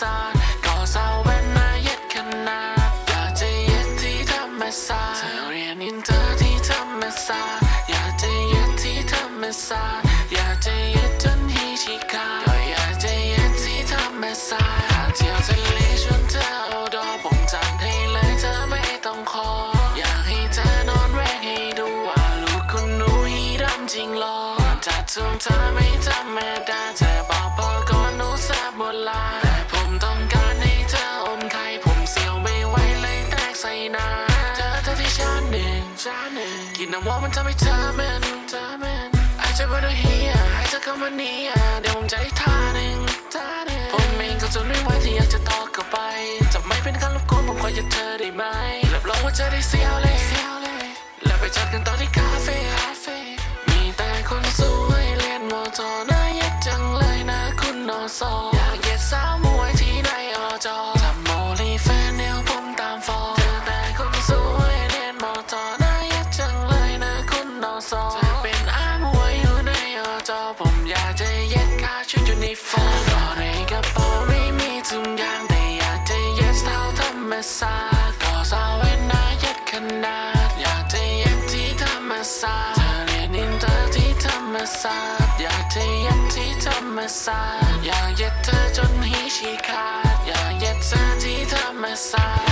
ศาสตร์ก็สาวแว่นหน้าเย็ดขนาดอยากจะเย็ดที่ธรรมศาสตร์เธอเรียนอินเตอร์ที่ธรรมศาสตร์อยากจะเย็ดที่ธรรมศาสตร์อยากจะเย็ดจนฮิชิกาก็อยากจะเย็ดที่ธรรมศาสตร์หาเที่ยวทะเลชวนเธอเอาดอกผมจัดให้เลยเธอไม่ต้องขออยากให้เธอนอนแรกให้ดูว่าลูกคุณหนูฮีดำจริงหรอจัดทุ่มเธอไม่ธรรมดาเธอบอกพอก่อนหนูทราบหมดลา นึ่งกินน้ำว่ามันทำให้เธอเมนเธอเมนไอ้เจะมาดูเฮียให้เธอเข้ามานี่อะเดี๋ยวผมจะให้ท่าหนึ่งท่าหนึ่งผมเองก็จนไม่ไหวที่อยากจะต่อกลับไปจะไม่เป็นการรบกวนผมขอหยุดเธอได้ไหมรับรองว่าเธอได้เสียวเลยเสียวเลยแล้วไปจัดกันต่อที่คาเฟ่คาเฟ่มีแต่คนสวยเล่นมอจอน่าย็ดจังเลยนะคุณนอซอ ชุดยูนิฟอร์มก็ในกระเป๋าไม่มีทุกอย่างแต่อยากจะเย็ดเท่าธรรมศาสตร์ก็สาวเวนหน้าเย็ดขนาดอยากจะเย็ดที่ธรรมศาสตร์เธอเรียนอินเตอร์ที่ธรรมศาสตร์อยากจะเย็ดที่ธรรมศาสตร์อยากเย็ดเธอจนหิชีขาดอยากเย็ดเธอที่ธรรมศาสตร์